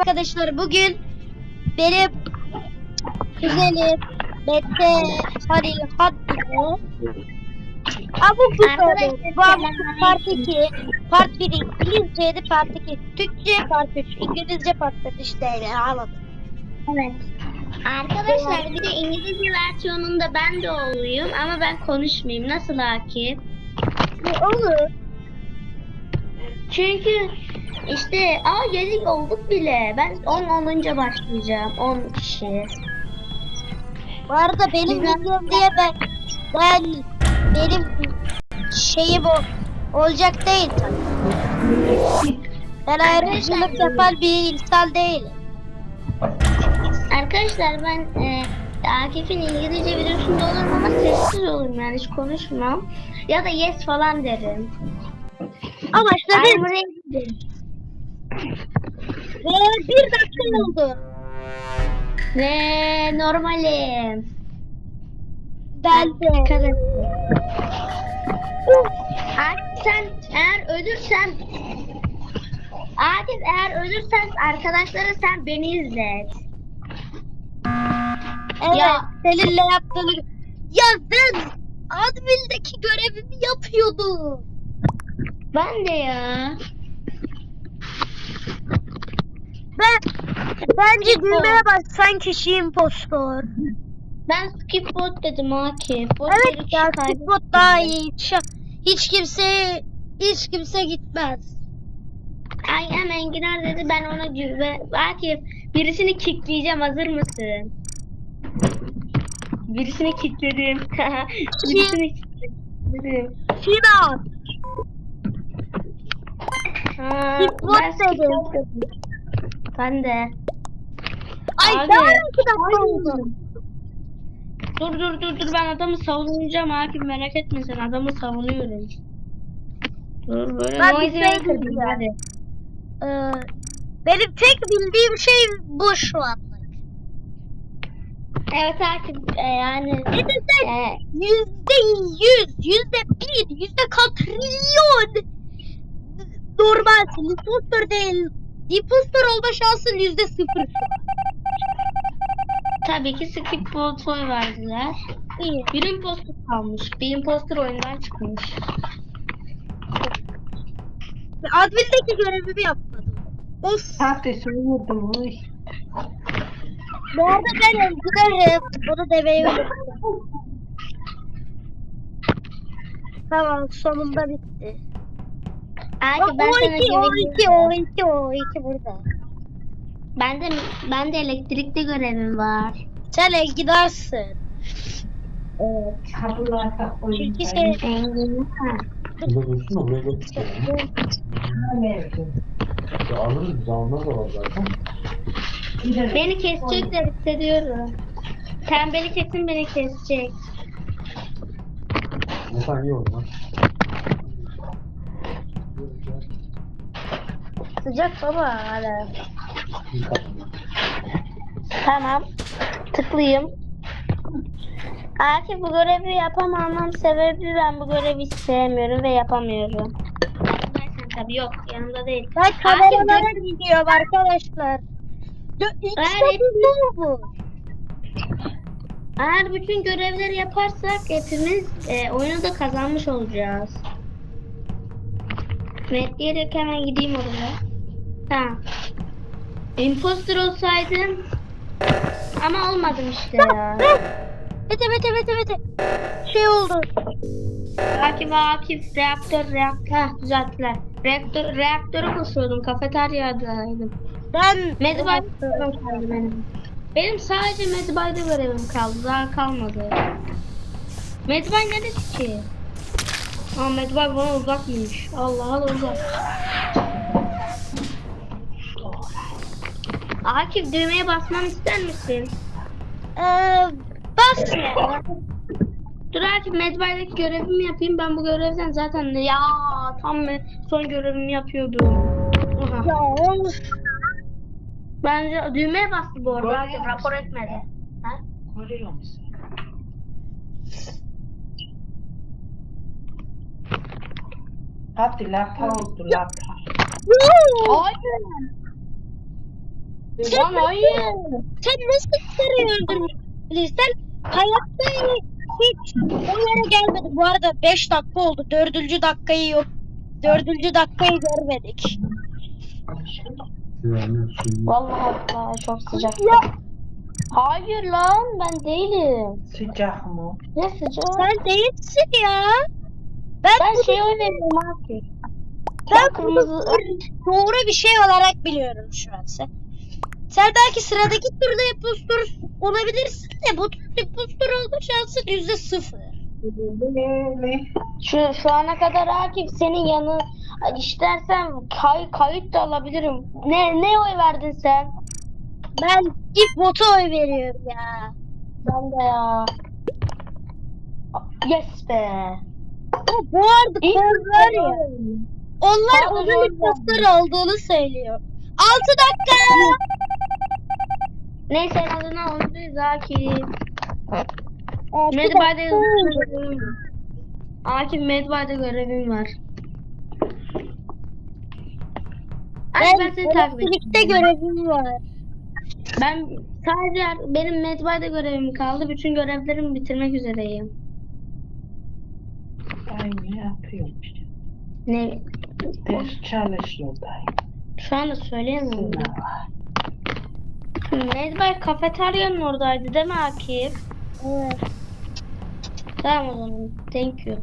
arkadaşlar bugün benim kuzenim Mete Halil Haddini Abuk bu Arkadaşlar, Bu abuk selamünaleyküm. part 2 Part 1 İngilizceydi part 2 Türkçe part 3 İngilizce part 4 işte öyle anladım Evet. Arkadaşlar bir de İngilizce versiyonunda ben de olayım ama ben konuşmayayım. Nasıl Akif? Olur Çünkü işte aa geldik olduk bile. Ben 10 olunca başlayacağım. 10 kişi. Bu arada benim videom diye ben ben benim şeyim o olacak değil tabii. Ben ayrımcılık yapan bir insan değilim. Arkadaşlar ben e, Akif'in İngilizce videosunda olurum ama sessiz olurum yani hiç konuşmam. Ya da yes falan derim. Ama işte I'm bir, ready. Ve bir dakika oldu. Ve normalim. Ben de. Akif sen eğer ölürsen Akif eğer ölürsen arkadaşlara sen beni izlet. Evet, Ya. seninle yaptığını... Ya ben admindeki görevimi yapıyordum. Ben de ya. Ben bence düğmeye bot. bassan kişi impostor. Ben skip bot dedim Akif. Bot Evet ya. Skipbot daha iyi. Hiç, hiç kimse hiç kimse gitmez. Ay am enginar dedi ben ona güve. Akif birisini kickleyeceğim hazır mısın? Birisini kickledim. birisini kickledim. Şinas. Ha, Skip bot ben dedim. dedim. Ben de. Ay Abi. oldu. Dur dur dur dur ben adamı savunacağım Akif merak etme sen adamı savunuyorum. Dur böyle Ben noise şey maker hadi. Ee, benim tek bildiğim şey bu şu an. Evet Akif e, yani Ne desek e, yüzde yüz, yüzde bir, yüzde katrilyon normal impostor değil. Impostor olma şansın yüzde sıfır. tabii ki skip bot oy verdiler. İyi. Bir imposter kalmış. Bir imposter oyundan çıkmış. Admin'deki görevimi yapmadım. Of. Sahte söyledim. Uy. Bu arada ben öldürürüm. Bunu demeyi unuttum. Tamam sonunda bitti. Akif ben sana iki, o güveniyorum. iki, o iki, o iki burada. Ben de ben de elektrikte görevim var. Sen gidersin. Evet. Oyun. Çünkü şey. Burada dursun da buraya götürsün. Ya alırız biz onlar da var zaten. Beni kesecekler hissediyorum. Tembeli kesin beni kesecek. Ne sen iyi lan. Sıcak baba hala. Tamam. Tıklayayım. Akif bu görevi yapamamam sebebi ben bu görevi sevmiyorum ve yapamıyorum. Yanımdaysan tabii yok yanımda değil. ben kameralara gidiyorum arkadaşlar. Dö- bu bu. Eğer bütün görevleri yaparsak hepimiz e, oyunu da kazanmış olacağız. Metleyerek hemen gideyim oraya. Tamam. Imposter olsaydım ama olmadım işte ya. Mete Mete Mete Mete. Şey oldu. Akif Akif reaktör reaktör Heh, düzelttiler. Reaktör reaktöre koşuyordum kafeteryadaydım. Ben Medbay'da kaldı benim. Benim sadece Medbay'da görevim kaldı. Daha kalmadı. Medbay neresi ki? Aa Medbay bana uzakmış. Allah'a da uzak. Akif düğmeye basmamı ister misin? Eee bas ya. Dur Akif Medbay'daki görevimi yapayım. Ben bu görevden zaten ya tam son görevimi yapıyordum. Aha. Ya of. Bence düğmeye bastı bu arada. Akif rapor etmedi. Ha? Görüyor musun? Hadi lapa oldu lapa. Yoo. Aynen. Lan hayır. Sen nasıl sarıyı öldürmüşsün? Sen hayatta hiç o yere gelmedin. Bu arada 5 dakika oldu. Dördüncü dakikayı yok. Dördüncü dakikayı görmedik. Vallahi Allah çok sıcak. Ya Hayır lan ben değilim. Sıcak mı? Ne sıcak? sen değilsin ya. Ben, Ben şey oynayayım abi. ben kırmızı doğru bir şey olarak biliyorum şu an sen. Sen belki sıradaki turda impostor olabilirsin de bu turda impostor olma şansın yüzde sıfır. Şu, şu ana kadar Akif senin yanı istersen kay, kayıt da alabilirim. Ne ne oy verdin sen? Ben ilk bota oy veriyorum ya. Ben de ya. Yes be. O bu arada var ya. Onlar pardon. impostor olduğunu söylüyor. 6 dakika. Neyse en azından Akif. Altı Medbay'da görevim var. Akif Medbay'da görevim var. Akif ben, Ben seni takip görevim var. Ben sadece benim Medbay'da görevim kaldı. Bütün görevlerimi bitirmek üzereyim. Ay ne? Ders çalışıyor dayı. Şu anda söyleyemiyorum. Sınava. Medbay kafeteryanın oradaydı değil mi Akif? Evet. Tamam o zaman. Thank you.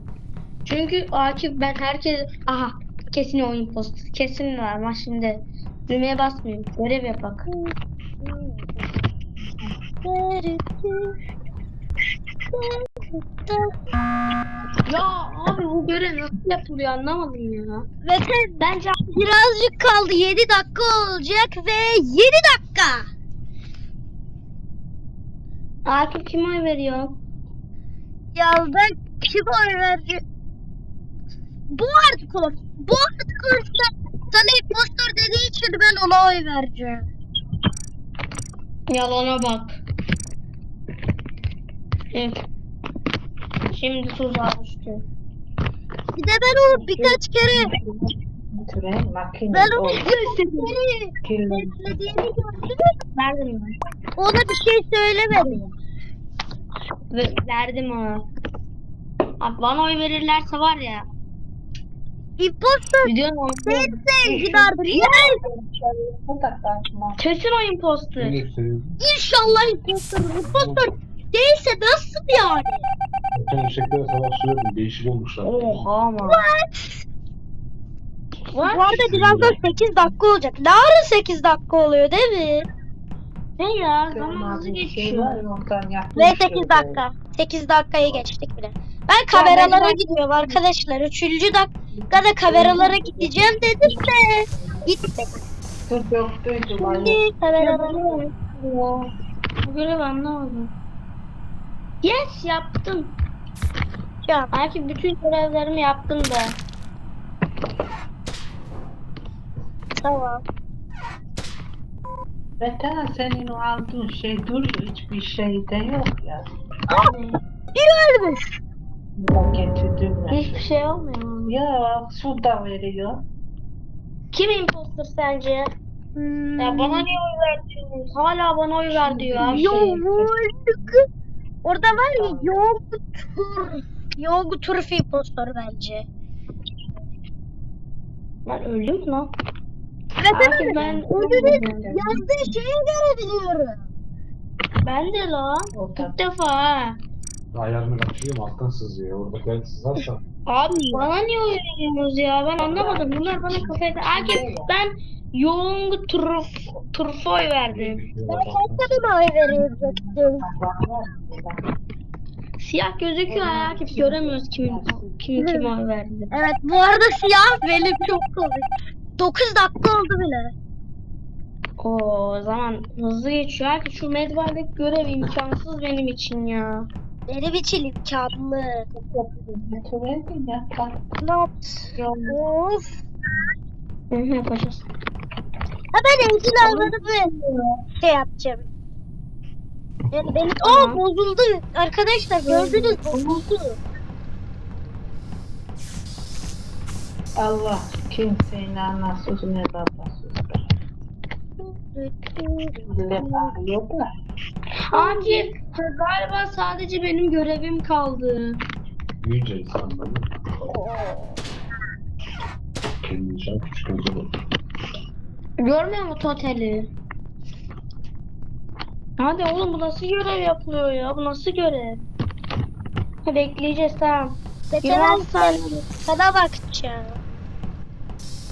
Çünkü Akif ben herkes... Aha kesin oyun postu. Kesin var ama şimdi düğmeye basmayayım. Görev yapak. Ya abi bu görev nasıl yapılıyor anlamadım ya. Ve sen Bence birazcık kaldı. 7 dakika olacak ve 7 dakika. Akif kime oy veriyor? Ya ben kim oy verecek? Bu artık olur. Bu artık olursa sana impostor dediği için ben ona oy vereceğim. Yalana bak. Evet. Şimdi tuzağa düştü. Bir de ben onu birkaç kere Tren makine. ben onu o birkaç kere beklediğini gördüm. Verdim ben. Ona bir şey söylemedim. Ve verdim ona. Abi bana oy verirlerse var ya. Yes! Bu da takma. Kesin ne gösteriyor? İnşallah impostor. Impostor değilse nasıl yani? Geçen ışıkları savaşçıları değişik olmuşlar. Oha ama. What? Bu What? arada birazdan 8 dakika olacak. Ne ara 8 dakika oluyor değil mi? Ne ya? Zaman şey geçiyor. ondan Ve yapmışlar 8 böyle. dakika. 8 dakikayı geçtik bile. Ben kameralara ben- gidiyorum arkadaşlar. 3. dakikada kameralara gideceğim dedim de ayı. Şimdi kameralara Bu görevi anlamadım. Yes yaptım. Ya, Belki bütün görevlerimi yaptım da. Tamam. Mete senin o aldığın şey duruyor hiçbir şey de yok ya. Bir ölmüş. Ben getirdim ya. Hiçbir şey olmuyor. Ya su da veriyor. Kim imposter sence? Hmm. Ya bana niye oy verdin? Hala bana oy ver diyor abi. Yoğunluk. Orada var ya yoğun tur. İmpostor bence. Ben öldüm mü lan? Ve Belki ben, ben ödülün yazdığı şeye göre biliyorum. Ben de lan. İlk defa ha. Ayarını kaçırıyorum alttan sızıyor. Orada ben sızarsa. Abi bana niye oy veriyorsunuz ya? Ben anlamadım. Bunlar bana kafayı... Akif ben Young Turf, Turf'a oy verdim. Ben sana oy verecektim. Siyah gözüküyor ya Akif. Göremiyoruz kimin kim kime oy verdi. Evet bu arada siyah benim çok komik. 9 dakika oldu bile. Oo, o zaman hızlı geçiyor. Akif şu medbardaki görev imkansız benim için ya. Benim için imkanlı. Mete verdin ya. Bak. Not. Of. Ha ben evcil hayvanımı şey yapacağım. Yani benim... Aa bozuldu. Arkadaşlar gördünüz bozuldu. Allah kimsenin anasız ne babasız. Akif galiba sadece benim görevim kaldı. Büyüyünce insanların kendini şu an küçük gözü olur. Görmüyor mu totali? Hadi oğlum bu nasıl görev yapılıyor ya? Bu nasıl görev? Ha, bekleyeceğiz tamam. Geçen 26 saniye. sana bakacağım.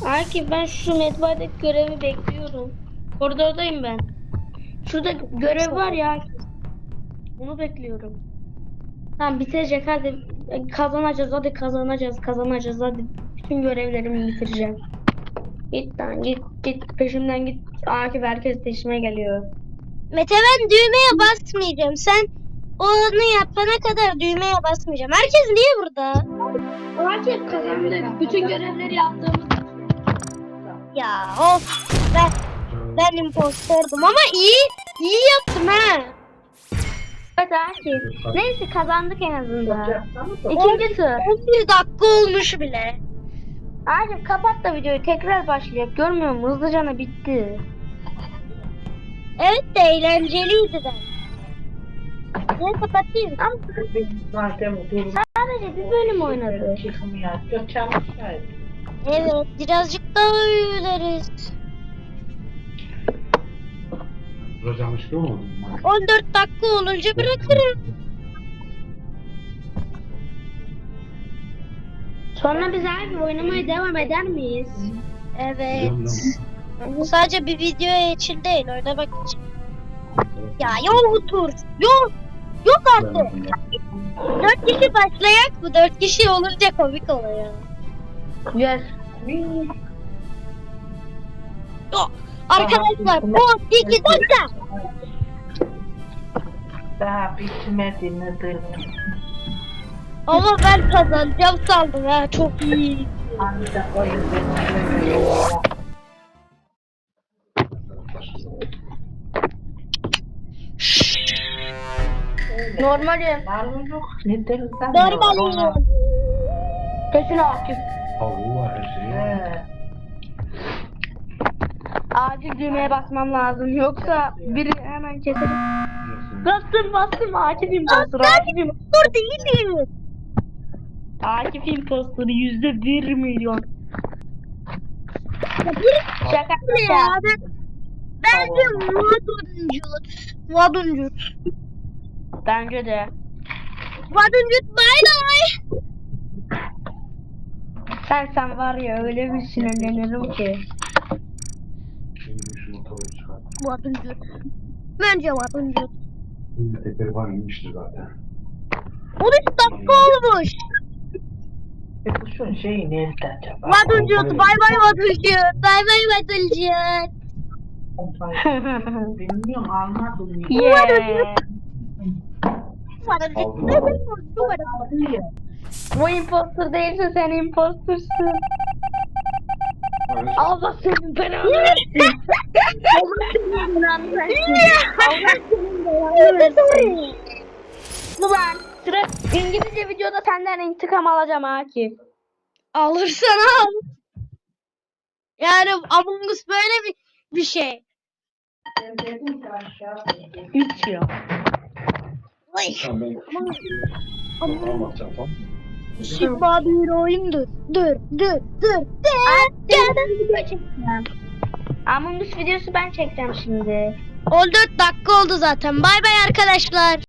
Akif ben şu medbadeki görevi bekliyorum. Koridordayım ben. Şurada görev var ya. Bunu bekliyorum. Tamam bitecek hadi. Kazanacağız hadi kazanacağız kazanacağız hadi. Bütün görevlerimi bitireceğim. Git lan git git peşimden git. Akif herkes peşime geliyor. Mete ben düğmeye basmayacağım. Sen onu yapana kadar düğmeye basmayacağım. Herkes niye burada? Akif kazandık. Bütün görevleri yaptığımız Ya of. Ben, ben impostordum ama iyi iyi yaptım ha. Evet Akif. Neyse kazandık en azından. İkinci tur. 11 dakika olmuş bile. Akif kapat da videoyu tekrar başlayacak. Görmüyor musun? Hızlıcana bitti. Evet de eğlenceliydi de. Ben kapatayım. Ama sadece bir bölüm oynadı. Evet birazcık daha üyüleriz. Hocam çıkıyor mu? 14 dakika olunca bırakırım. Sonra biz abi oynamaya devam eder miyiz? Evet. Sadece bir video için değil oynamak için. Ya yok otur. Yok. Yok artık. Dört kişi başlayak mı? Dört kişi olunca komik oluyor. Gel. Yok. Arkadaşlar bu iki dakika. Daha bitmedi nedir? Ama ben kazanacağım sandım ha. Çok iyi. Normalim. Var mı yok? Nedir? Sen Normal. Kesin her. He. Acil düğmeye basmam lazım. Yoksa biri hemen keserim. Bastım bastım. İmpostor. Akif impostor. Dur değilim. Akif impostor. Yüzde bir milyon. Şaka Ne ya? Ben, bence Vaduncut. Vaduncut. Bence de. Vaduncut bay bay. Sen sen var ya öyle bir sinirlenirim ki. Vaduncut. Bence Vaduncut. Tekeri var inmiştir zaten. 13 dakika olmuş. Bu şu şey nerede acaba? Vaduncut bay bay Vaduncut. Bay bay Vaduncut. Bilmiyorum almadım. Yeah. Bu impostor değilse sen impostorsun. Allah senin belanı versin. Allah senin belanı versin. Allah senin belanı versin. Ulan sıra İngilizce videoda senden intikam alacağım Akif. Alırsan al. Yani Among Us böyle bir, bir şey. Ben dedim ki aşağı. Üç ya. Ay. Tamam mı? Şifa bir oyundur. Dur, dur, dur. Çekeceğim. Among Us videosu ben çekeceğim şimdi. 14 dakika oldu zaten. Bay bay arkadaşlar.